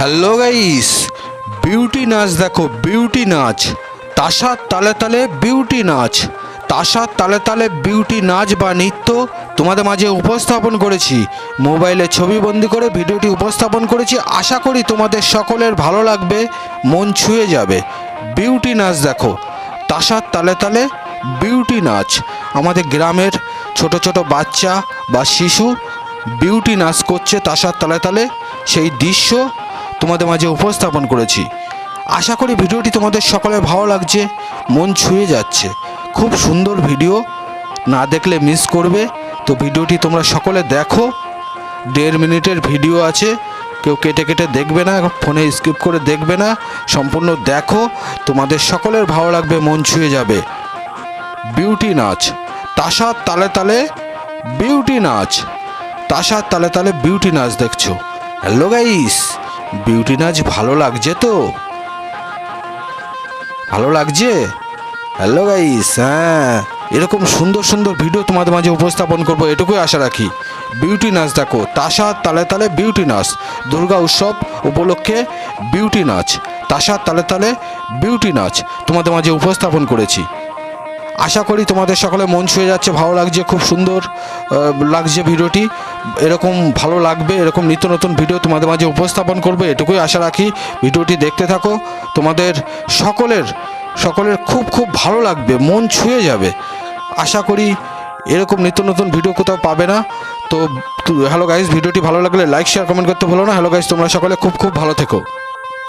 Hello guys beauty নাচ, দেখো beauty নাচ। তাসার তালে তালে বিউটি নাচ। তাসার তালে তালে বিউটি নাচ বা নৃত্য তোমাদের মাঝে উপস্থাপন করেছি। মোবাইলে ছবি বন্দি করে ভিডিওটি উপস্থাপন করেছি। আশা করি তোমাদের সকলের ভালো লাগবে, মন ছুঁয়ে যাবে। বিউটি নাচ, দেখো। তাসার তালে তালে বিউটি নাচ। আমাদের গ্রামের ছোট ছোট বাচ্চা বা শিশু বিউটি নাচ করছে তাসার তালে তালে। সেই দৃশ্য তোমাদের মাঝে উপস্থাপন করেছি। আশা করি ভিডিওটি তোমাদের সকলের ভালো লাগছে, মন ছুঁয়ে যাচ্ছে। খুব সুন্দর ভিডিও, না দেখলে মিস করবে। তো ভিডিওটি তোমরা সকলে দেখো। দেড় মিনিটের ভিডিও আছে, কেউ কেটে কেটে দেখবে না, ফোনে স্কিপ করে দেখবে না, সম্পূর্ণ দেখো। তোমাদের সকলের ভালো লাগবে, মন ছুঁয়ে যাবে। বিউটি নাচ তাসার তালে তালে বিউটি নাচ তাসার তালে তালে বিউটি নাচ দেখছ। হ্যালো গাইস বিউটি নাচ ভালো লাগছে তো? ভালো লাগছে? হ্যালো গাইস হ্যাঁ। এরকম সুন্দর সুন্দর ভিডিও তোমাদের মাঝে উপস্থাপন করব, এটুকুই আশা রাখি। বিউটি নাচ দেখো তাসার তালে তালে বিউটি নাচ। দুর্গা উৎসব উপলক্ষে বিউটি নাচ তাসার তালে তালে বিউটি নাচ তোমাদের মাঝে উপস্থাপন করেছি। আশা করি তোমাদের সকলে মন ছুঁয়ে যাচ্ছে, ভালো লাগছে, খুব সুন্দর লাগছে ভিডিওটি। এরকম ভালো লাগবে, এরকম নিত্য নতুন ভিডিও তোমাদের মাঝে উপস্থাপন করবে, এটুকুই আশা রাখি। ভিডিওটি দেখতে থাকো, তোমাদের সকলের সকলের খুব খুব ভালো লাগবে, মন ছুঁয়ে যাবে। আশা করি এরকম নিত্য নতুন ভিডিও কোথাও পাবে না। তো হ্যালো গাইস ভিডিওটি ভালো লাগলে লাইক শেয়ার কমেন্ট করতে ভুলো না। হ্যালো গাইস তোমরা সকলে খুব খুব ভালো থেকো।